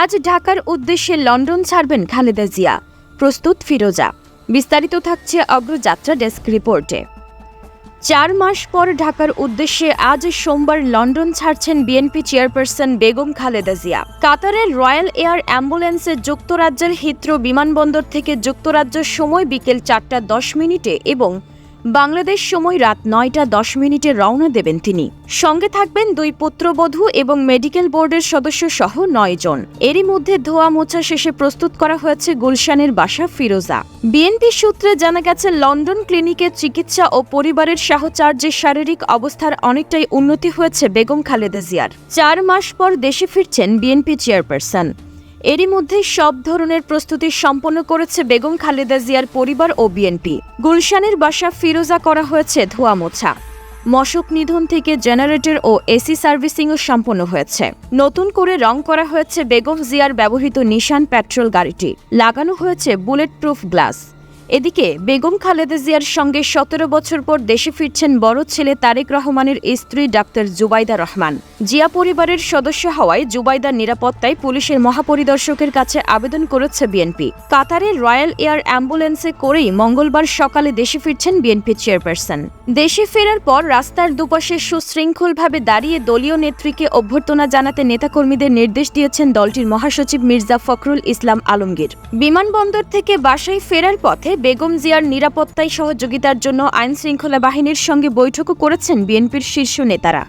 আজ ঢাকার উদ্দেশ্যে লন্ডন ছাড়বেন খালেদা জিয়া। প্রস্তুত ফিরোজা। বিস্তারিত থাকছে অগ্রযাত্রা ডেস্ক রিপোর্টে। চার মাস পর ঢাকার উদ্দেশ্যে আজ সোমবার লন্ডন ছাড়ছেন বিএনপি চেয়ারপারসন বেগম খালেদা জিয়া। কাতারের রয়্যাল এয়ার অ্যাম্বুলেন্সে যুক্তরাজ্যের হিত্র বিমানবন্দর থেকে যুক্তরাজ্য সময় বিকেল চারটা দশ মিনিটে এবং বাংলাদেশ সময় রাত নয়টা দশ মিনিটে রওনা দেবেন তিনি। সঙ্গে থাকবেন দুই পুত্রবধূ এবং মেডিকেল বোর্ডের সদস্য সহ নয় জন। এরই মধ্যে ধোয়া মোছা শেষে প্রস্তুত করা হয়েছে গুলশানের বাসা ফিরোজা। বিএনপি সূত্রে জানা গেছে, লন্ডন ক্লিনিকে চিকিৎসা ও পরিবারের সাহচার্যের শারীরিক অবস্থার অনেকটাই উন্নতি হয়েছে বেগম খালেদা জিয়ার। চার মাস পর দেশে ফিরছেন বিএনপি চেয়ারপারসন। এরই মধ্যে সব ধরনের প্রস্তুতি সম্পন্ন করেছে বেগম খালেদা জিয়ার পরিবার ও বিএনপি। গুলশানের বাসা ফিরোজা করা হয়েছে ধোয়া মোছা মশক নিধন থেকে জেনারেটর ও এসি সার্ভিসিংও সম্পন্ন হয়েছে। নতুন করে রং করা হয়েছে বেগম জিয়ার ব্যবহৃত নিশান পেট্রোল গাড়িটি। লাগানো হয়েছে বুলেট প্রুফ গ্লাস। এদিকে বেগম খালেদা জিয়ার সঙ্গে সতেরো বছর পর দেশে ফিরছেন বড় ছেলে তারেক রহমানের স্ত্রী ডাক্তার জুবাইদা রহমান। জিয়া পরিবারের সদস্য হওয়ায় জুবাইদার নিরাপত্তায় পুলিশের মহাপরিদর্শকের কাছে আবেদন করেছে বিএনপি। কাতারের রয়্যাল এয়ার অ্যাম্বুলেন্সে করেই মঙ্গলবার সকালে দেশে ফিরছেন বিএনপি চেয়ারপারসন। দেশে ফেরার পর রাস্তার দুপাশে সুশৃঙ্খলভাবে দাঁড়িয়ে দলীয় নেত্রীকে অভ্যর্থনা জানাতে নেতাকর্মীদের নির্দেশ দিয়েছেন দলটির মহাসচিব মির্জা ফখরুল ইসলাম আলমগীর। বিমানবন্দর থেকে বাসায় ফেরার পথে বেগম জিয়ার নিরাপত্তায় সহযোগিতার জন্য আইনশৃঙ্খলা বাহিনীর সঙ্গে বৈঠকও করেছেন বিএনপির শীর্ষ নেতারা।